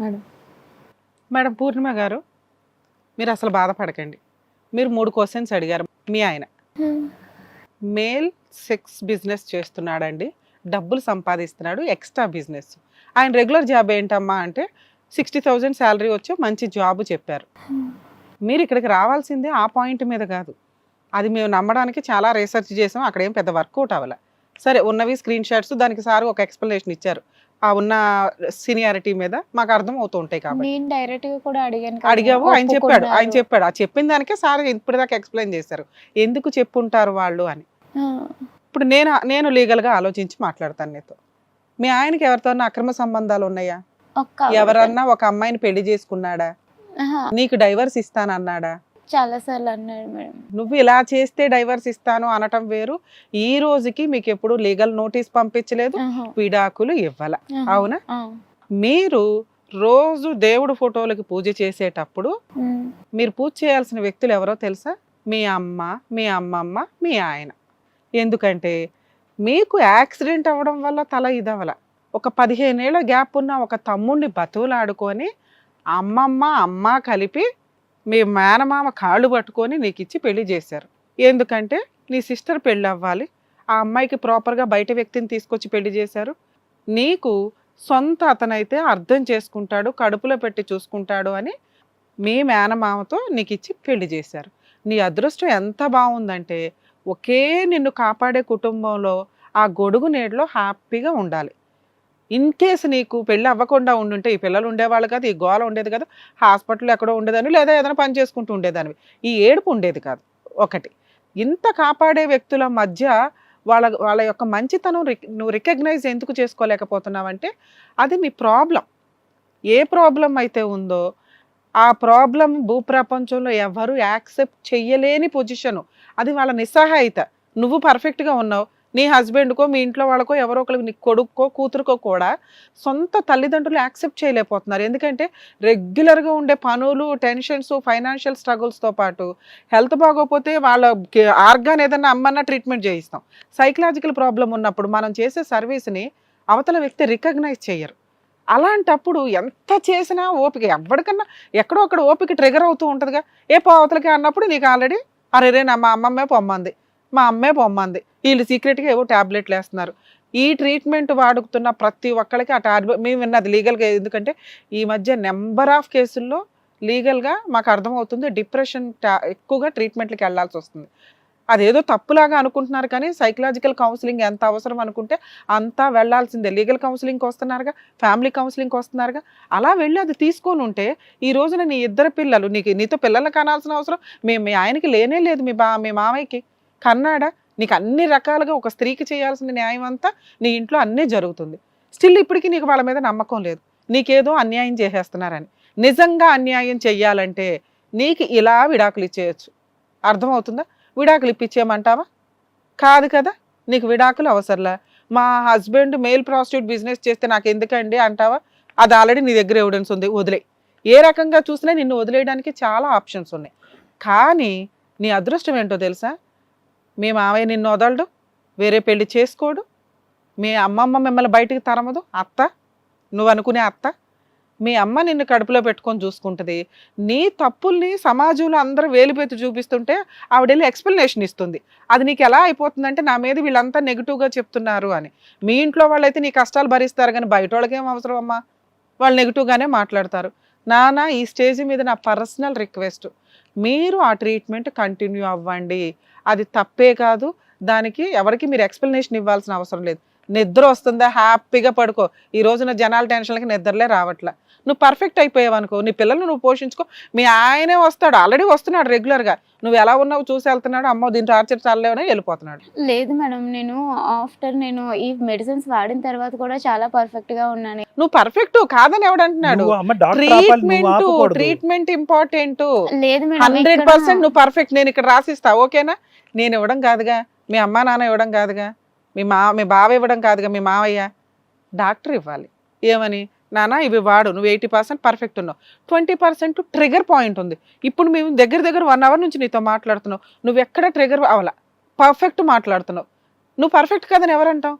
Madam. Madam Purnima గారు మీరు అసలు బాధపడకండి. మీరు మూడు క్వశ్చన్స్ అడిగారు మీ ఆయన. మేల్ సెక్స్ బిజినెస్ చేస్తున్నాడండి డబ్బులు సంపాదిస్తున్నాడు ఎక్స్ట్రా బిజినెస్. ఆయన రెగ్యులర్ జాబ్ ఏంటమ్మా అంటే సిక్స్టీ థౌజండ్ శాలరీ వచ్చి మంచి జాబ్ చెప్పారు. మీరు ఇక్కడికి రావాల్సిందే ఆ పాయింట్ మీద కాదు. అది మేము నమ్మడానికి చాలా రీసెర్చ్ చేసాం అక్కడ ఏం పెద్ద వర్కౌట్ అవ్వలే. సరే ఉన్నవి స్క్రీన్ షాట్స్ దానికి సార్ ఒక ఎక్స్ప్లెనేషన్ ఇచ్చారు. ఆ ఉన్న సీనియారిటీ మీద మాకు అర్థం అవుతూ ఉంటాయి కాబట్టి. నేను డైరెక్ట్గా కూడా అడిగాను కదా, అడిగావు ఆయన చెప్పాడు ఆయన. చెప్పాడు. ఆ చెప్పిన దానికే సార్ ఇప్పటిదాకా ఎక్స్ప్లెయిన్ చేశారు. ఎందుకు చెప్పుంటారు వాళ్ళు అని. ఇప్పుడు నేను నేను లీగల్గా ఆలోచించి మాట్లాడతాను నీతో. మీ ఆయనకి ఎవరితో అక్రమ సంబంధాలు ఉన్నాయా? ఎవరన్నా ఒక అమ్మాయిని పెళ్ళి చేసుకున్నాడా? నీకు డైవర్స్ ఇస్తానన్నాడా? చాలా సార్లు అన్నాడు మేడం. నువ్వు ఇలా చేస్తే డైవర్స్ ఇస్తాను అనటం వేరు. ఈ రోజుకి మీకు ఎప్పుడు లీగల్ నోటీస్ పంపించలేదు. ఆహా, విడాకులు ఇవ్వాల. అవునా? మీరు రోజు దేవుడు ఫోటోలకి పూజ చేసేటప్పుడు మీరు పూజ చేయాల్సిన వ్యక్తులు ఎవరో తెలుసా? మీ అమ్మ మీ అమ్మమ్మ మీ ఆయన. ఎందుకంటే మీకు యాక్సిడెంట్ అవ్వడం వల్ల తల ఇదవల. ఒక పదిహేనేళ్ళ గ్యాప్ ఉన్న ఒక తమ్ముడిని బతువులాడుకొని అమ్మమ్మ అమ్మ కలిపి మీ మేనమామ కాళ్ళు పట్టుకొని నీకు ఇచ్చి పెళ్ళి చేశారు. ఎందుకంటే నీ సిస్టర్ పెళ్ళి అవ్వాలి ఆ అమ్మాయికి ప్రాపర్గా బయట వ్యక్తిని తీసుకొచ్చి పెళ్ళి చేశారు. నీకు సొంత అతనైతే అర్థం చేసుకుంటాడు కడుపులో పెట్టి చూసుకుంటాడు అని మీ మేనమామతో నీకు ఇచ్చి పెళ్ళి చేశారు. నీ అదృష్టం ఎంత బాగుందంటే ఒకే నిన్ను కాపాడే కుటుంబంలో ఆ గొడుగు నీడలో హ్యాపీగా ఉండాలి. ఇన్ కేసు నీకు పెళ్ళి అవ్వకుండా ఉండుంటే ఈ పిల్లలు ఉండేవాళ్ళు కాదు ఈ గోల ఉండేది కాదు హాస్పిటల్ ఎక్కడో ఉండేదాన్ని లేదా ఏదైనా పని చేసుకుంటూ ఉండేదానివి. ఈ ఏడుపు ఉండేది కాదు ఒకటి. ఇంత కాపాడే వ్యక్తుల మధ్య వాళ్ళ వాళ్ళ యొక్క మంచితనం రిక్- నువ్వు రికగ్నైజ్ ఎందుకు చేసుకోలేకపోతున్నావంటే అది మీ ప్రాబ్లం. ఏ ప్రాబ్లం అయితే ఉందో ఆ ప్రాబ్లం భూప్రపంచంలో ఎవరు యాక్సెప్ట్ చెయ్యలేని పొజిషను. అది వాళ్ళ నిస్సహాయిత. నువ్వు పర్ఫెక్ట్గా ఉన్నావు నీ హస్బెండ్కో మీ ఇంట్లో వాళ్ళకో ఎవరో ఒకరికి నీ కొడుక్కో కూతురుకో కూడా సొంత తల్లిదండ్రులు యాక్సెప్ట్ చేయలేకపోతున్నారు. ఎందుకంటే రెగ్యులర్గా ఉండే పనులు టెన్షన్స్ ఫైనాన్షియల్ స్ట్రగుల్స్తో పాటు హెల్త్ బాగోకపోతే వాళ్ళ ఆర్గాన్ ఏదైనా అమ్మన్నా ట్రీట్మెంట్ చేయిస్తాం. సైకలాజికల్ ప్రాబ్లం ఉన్నప్పుడు మనం చేసే సర్వీస్ని అవతల వ్యక్తి రికగ్నైజ్ చేయరు. అలాంటప్పుడు ఎంత చేసినా ఓపిక ఎవరికన్నా ఎక్కడో అక్కడ ఓపిక ట్రిగర్ అవుతూ ఉంటుందిగా. ఏ పోవతలకి అన్నప్పుడు నీకు ఆల్రెడీ అరే రే నా మా అమ్మమ్మే పొమ్మంది మా అమ్మే పొమ్మంది వీళ్ళు సీక్రెట్గా ఏవో ట్యాబ్లెట్లు వేస్తున్నారు ఈ ట్రీట్మెంట్ వాడుకుతున్న ప్రతి ఒక్కరికి ఆ ట్యాబ్లెట్ మేము విన్నది లీగల్గా ఎందుకంటే ఈ మధ్య నెంబర్ ఆఫ్ కేసుల్లో లీగల్గా మాకు అర్థమవుతుంది డిప్రెషన్ ఎక్కువగా ట్రీట్మెంట్లకు వెళ్ళాల్సి వస్తుంది. అదేదో తప్పులాగా అనుకుంటున్నారు కానీ సైకలాజికల్ కౌన్సిలింగ్ ఎంత అవసరం అనుకుంటే అంతా వెళ్ళాల్సిందే. లీగల్ కౌన్సిలింగ్కి వస్తున్నారుగా ఫ్యామిలీ కౌన్సిలింగ్కి వస్తున్నారుగా. అలా వెళ్ళి అది తీసుకొని ఉంటే ఈ రోజున నీ ఇద్దరు పిల్లలు నీకు నీతో పిల్లల్ని కనాల్సిన అవసరం మేము మీ ఆయనకి లేనే లేదు మీ బా మీ మామయ్యకి. కన్నాడా? నీకు అన్ని రకాలుగా ఒక స్త్రీకి చేయాల్సిన న్యాయం అంతా నీ ఇంట్లో అన్నీ జరుగుతుంది. స్టిల్ ఇప్పటికీ నీకు వాళ్ళ మీద నమ్మకం లేదు. నీకేదో అన్యాయం చేసేస్తున్నారని. నిజంగా అన్యాయం చెయ్యాలంటే నీకు ఇలా విడాకులు ఇచ్చేయచ్చు. అర్థమవుతుందా? విడాకులు ఇప్పించేయమంటావా కాదు కదా? నీకు విడాకులు అవసరంలా. మా హస్బెండ్ మెయిల్ ప్రాస్టిట్యూట్ బిజినెస్ చేస్తే నాకు ఎందుకండి అంటావా? అది ఆల్రెడీ నీ దగ్గర ఎవిడెన్స్ ఉంది వదిలే. ఏ రకంగా చూసినా నిన్ను వదిలేయడానికి చాలా ఆప్షన్స్ ఉన్నాయి. కానీ నీ అదృష్టం ఏంటో తెలుసా? మీ మావయ్య నిన్ను వదలడు వేరే పెళ్ళి చేసుకోడు. మీ అమ్మమ్మ మిమ్మల్ని బయటికి తరమదు అత్త. నువ్వు అనుకునే అత్త. మీ అమ్మ నిన్ను కడుపులో పెట్టుకొని చూసుకుంటుంది. నీ తప్పుల్ని సమాజంలో అందరూ వేలిపెత్తి చూపిస్తుంటే ఆవిడెళ్ళి ఎక్స్ప్లెనేషన్ ఇస్తుంది. అది నీకు ఎలా అయిపోతుందంటే నా మీద వీళ్ళంతా నెగిటివ్గా చెప్తున్నారు అని. మీ ఇంట్లో వాళ్ళైతే నీ కష్టాలు భరిస్తారు కానీ బయట వాళ్ళకేం అవసరం అమ్మా? వాళ్ళు నెగిటివ్గానే మాట్లాడతారు. నానా ఈ స్టేజ్ మీద నా పర్సనల్ రిక్వెస్ట్. మీరు ఆ ట్రీట్మెంట్ కంటిన్యూ అవ్వండి. అది తప్పే కాదు. దానికి ఎవరికి మీరు ఎక్స్ప్లెనేషన్ ఇవ్వాల్సిన అవసరం లేదు. నిద్ర వస్తుందా? హ్యాపీగా పడుకో. ఈ రోజున జనాల టెన్షన్లకి నిద్రలే రావట్లే. నువ్వు పర్ఫెక్ట్ అయిపోయావు అనుకో నీ పిల్లల్ని నువ్వు పోషించుకో. మీ ఆయనే వస్తాడు ఆల్రెడీ వస్తున్నాడు రెగ్యులర్గా నువ్వు ఎలా ఉన్నావు చూసి వెళ్తున్నాడు అమ్మో దీని టార్చర్ చాలేవని వెళ్ళిపోతున్నాడు. లేదు మేడం నేను ఆఫ్టర్ నేను ఈ మెడిసిన్స్ వాడిన తర్వాత కూడా చాలా పర్ఫెక్ట్గా ఉన్నాను. నువ్వు పర్ఫెక్ట్ కాదని ఎవడంటున్నాడు? ట్రీట్మెంట్. ట్రీట్మెంట్ ఇంపార్టెంట్ లేదు మేడం హండ్రెడ్ పర్సెంట్ నువ్వు పర్ఫెక్ట్ నేను ఇక్కడ రాసిస్తా ఓకేనా? నేను ఇవ్వడం కాదుగా మీ అమ్మా నాన్న ఇవ్వడం కాదుగా మీ మా మీ బావ ఇవ్వడం కాదుగా మీ మావయ్య. డాక్టర్ ఇవ్వాలి. ఏమని? నాన్న ఇవి వాడు నువ్వు ఎయిటీ పర్సెంట్ పర్ఫెక్ట్ ఉన్నావు. ట్వంటీ పర్సెంట్ ట్రిగర్ పాయింట్ ఉంది. ఇప్పుడు మేము దగ్గర దగ్గర వన్ అవర్ నుంచి నీతో మాట్లాడుతున్నావు. నువ్వు ఎక్కడ ట్రిగర్ అవలా పర్ఫెక్ట్ మాట్లాడుతున్నావు. నువ్వు పర్ఫెక్ట్ కాదని ఎవరంటావు?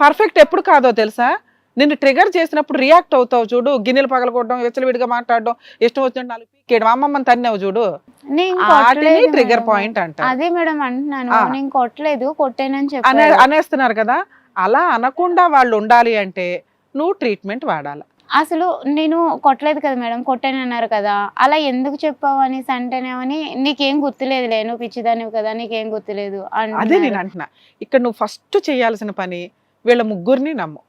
పర్ఫెక్ట్ ఎప్పుడు కాదో తెలుసా? నిన్ను ట్రిగర్ చేసినప్పుడు రియాక్ట్ అవుతావు చూడు. గిన్నెలు పగలగొట్టడం విచ్చలవిడిగా మాట్లాడడం ఇష్టం వచ్చినట్టు నాలుగు పీకేయడం అమ్మమ్మని తన్నావు చూడు. నేను ట్రిగర్. పాయింట్ అంటారు. అదే మేడం అంటున్నాను. నేను కొట్టలేదు కొట్టానని అనేస్తున్నారు కదా? అలా అనకుండా వాళ్ళు ఉండాలి అంటే నువ్వు ట్రీట్మెంట్ వాడాలి అసలు నేను కొట్టలేదు కదా మేడం కొట్టాను అన్నారు కదా అలా ఎందుకు చెప్పావు అనేసి అంటేనేమని నీకేం గుర్తులేదులే నువ్వు పిచ్చిదానివి కదా నీకేం గుర్తులేదు అదే నేను. అంటున్నా ఇక్కడ నువ్వు ఫస్ట్ చేయాల్సిన పని వీళ్ళ ముగ్గురిని నమ్ము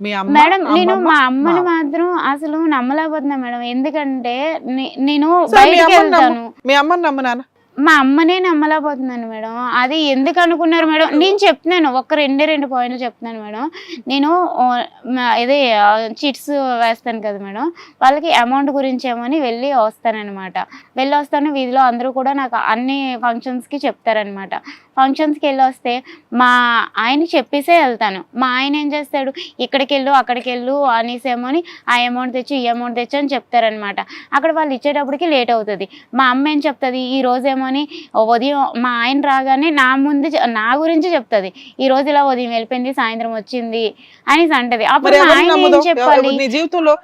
మీ అమ్మ మేడం నేను మా అమ్మని మామ. మాత్రం అసలు నమ్మలేకపోతున్నా మేడం ఎందుకంటే నేను మీ బయటికి అమ్మని నమ్ము. వెళ్తాను మీ అమ్మని నమ్ము నాన్న మా అమ్మనే నమ్మలేకపోతున్నాను మేడం. అది ఎందుకు అనుకున్నారు మేడం? నేను చెప్తున్నాను ఒక రెండే రెండు పాయింట్లు చెప్తున్నాను మేడం. నేను ఇదే చిట్స్ వేస్తాను కదా మేడం. వాళ్ళకి అమౌంట్ గురించి ఏమని వెళ్ళి వస్తానన్నమాట. వెళ్ళి వస్తాను వీధిలో అందరూ కూడా నాకు అన్ని ఫంక్షన్స్కి చెప్తారనమాట ఫంక్షన్స్కి వెళ్ళి వస్తే మా ఆయన చెప్పేసే వెళ్తాను. మా ఆయన ఏం చేస్తాడు? ఇక్కడికి వెళ్ళు అక్కడికి వెళ్ళు అనేసేమని ఆ అమౌంట్ తెచ్చు ఈ అమౌంట్ తెచ్చు అని చెప్తారనమాట అక్కడ వాళ్ళు ఇచ్చేటప్పటికి లేట్ అవుతుంది. మా అమ్మ ఏం చెప్తుంది? ఈ రోజు ఏమని ఉదయం మా ఆయన రాగానే నా ముందు నా గురించి చెప్తుంది. ఈ రోజు ఇలా ఉదయం వెళ్ళిపోయింది సాయంత్రం వచ్చింది అనేసి అంటది. అప్పుడు మా ఆయన ఏం చెప్పాలి? నీ జీవితంలో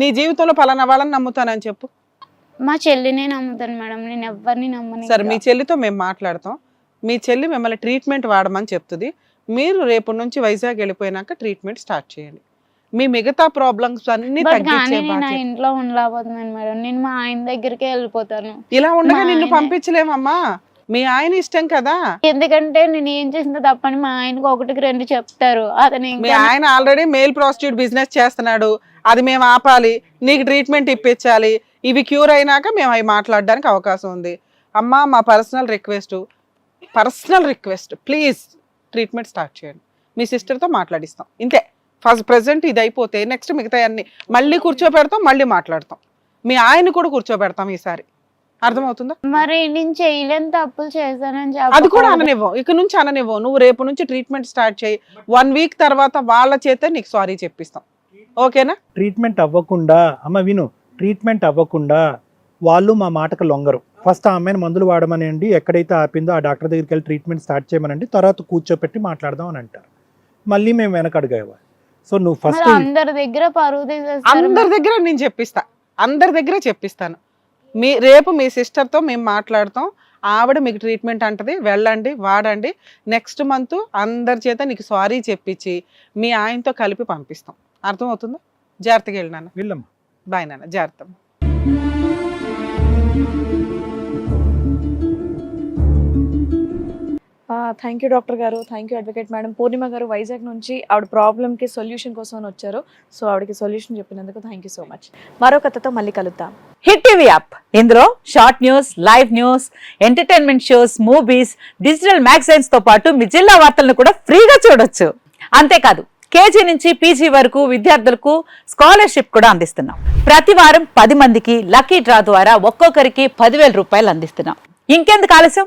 నీ జీవితంలో పలానా వాళ్ళని నమ్ముతానని చెప్పు. మా చెల్లినే నమ్ముతాను మేడం. నేను ఎవరిని నమ్మను సరే మీ. చెల్లితో మేము మాట్లాడతాం. మీ చెల్లి మిమ్మల్ని ట్రీట్మెంట్ వాడమని చెప్తుంది. మీరు రేపు నుంచి వైజాగ్ వెళ్ళిపోయినాక ట్రీట్మెంట్ స్టార్ట్ చేయండి. మీ మిగతా ప్రాబ్లమ్స్ అన్ని తగ్గించే నా ఇంట్లో ఉండలేకపోతున్నాను మేడం. నేను మా ఆయన దగ్గరికే వెళ్ళిపోతాను. ఇలా ఉండగా నిన్ను. పంపించలేమమ్మా? మీ ఆయన ఇష్టం కదా? ఎందుకంటే నేను ఏం చేసిన తప్పని మా ఆయనకు ఒకటికి రెండు చెప్తారు. అతను మీ ఆయన ఆల్రెడీ మేల్ ప్రాస్టిట్యూట్ బిజినెస్ చేస్తున్నాడు. అది మేము ఆపాలి. నీకు ట్రీట్మెంట్ ఇప్పించాలి. ఇవి క్యూర్ అయినాక మేము అవి మాట్లాడడానికి అవకాశం ఉంది. అమ్మా మా personal request personal request please treatment start చేయండి. మీ సిస్టర్తో మాట్లాడిస్తాం. ఇంతే. ఫస్ట్ ప్రెసెంట్ ఇది అయిపోతే నెక్స్ట్ మిగతా అన్ని మళ్ళీ కూర్చోబెడతాం మళ్ళీ మాట్లాడతాం. మీ ఆయన కూడా కూర్చోబెడతాం ఈసారి. అర్థమవుతుందా? మరి నేను చేయలేని తప్పులు చేశానని అది కూడా. అననివ్వం. ఇక నుంచి అననివ్వం. నువ్వు రేపు నుంచి ట్రీట్మెంట్ స్టార్ట్ చేయి. వన్ వీక్ తర్వాత వాళ్ళ చేతే నీకు సారీ చెప్పిస్తాం. ఓకేనా? ట్రీట్మెంట్ అవ్వకుండా అమ్మ విను ట్రీట్మెంట్ అవ్వకుండా వాళ్ళు మా మాటకు లొంగరు. ఫస్ట్ ఆ అమ్మాయిని మందులు వాడమనండి ఎక్కడైతే ఆపిందో ఆ డాక్టర్ దగ్గరికి వెళ్ళి ట్రీట్మెంట్ స్టార్ట్ చేయమనండి తర్వాత కూర్చోపెట్టి మాట్లాడదాం అని అంటారు. మళ్ళీ మేము వెనక అడిగేవా సో నువ్వు ఫస్ట్ అందరి దగ్గర పరువు అందరి దగ్గర నేను చెప్పిస్తా. అందరి దగ్గర చెప్పిస్తాను. మీ రేపు మీ సిస్టర్తో మేము మాట్లాడతాం. ఆవిడ మీకు ట్రీట్మెంట్ అంటది. వెళ్ళండి వాడండి. నెక్స్ట్ మంత్ అందరి చేత నీకు సారీ చెప్పించి మీ ఆయనతో కలిపి పంపిస్తాం. అర్థమవుతుందా? జాగ్రత్తగా వెళ్ళి నాన్న. వెళ్ళమ్మా. బాయ్ నాన్న. జాగ్రత్త. థ్యాంక్ యూ డాక్టర్ గారు. Thank you advocate madam Purnima గారు వైజాగ్ నుంచి ఆవిడ ప్రాబ్లంకి సొల్యూషన్ కోసం అని వచ్చారు. సో ఆవిడకి సొల్యూషన్ చెప్పినందుకు థ్యాంక్ యూ సో మచ్ మరో కథతో మళ్ళీ కలుద్దాం. హిట్ టీవీ యాప్ ఇందులో short news live news entertainment shows movies digital మ్యాగజైన్స్తో పాటు మీ జిల్లా వార్తలను కూడా ఫ్రీగా చూడొచ్చు. అంతేకాదు కేజీ నుంచి పీజీ వరకు విద్యార్థులకు స్కాలర్షిప్ కూడా అందిస్తున్నాం. ప్రతి వారం పది మందికి లక్కీ డ్రా ద్వారా ఒక్కొక్కరికి పదివేల రూపాయలు అందిస్తున్నాం. ఇంకెందుకు ఆలస్యం?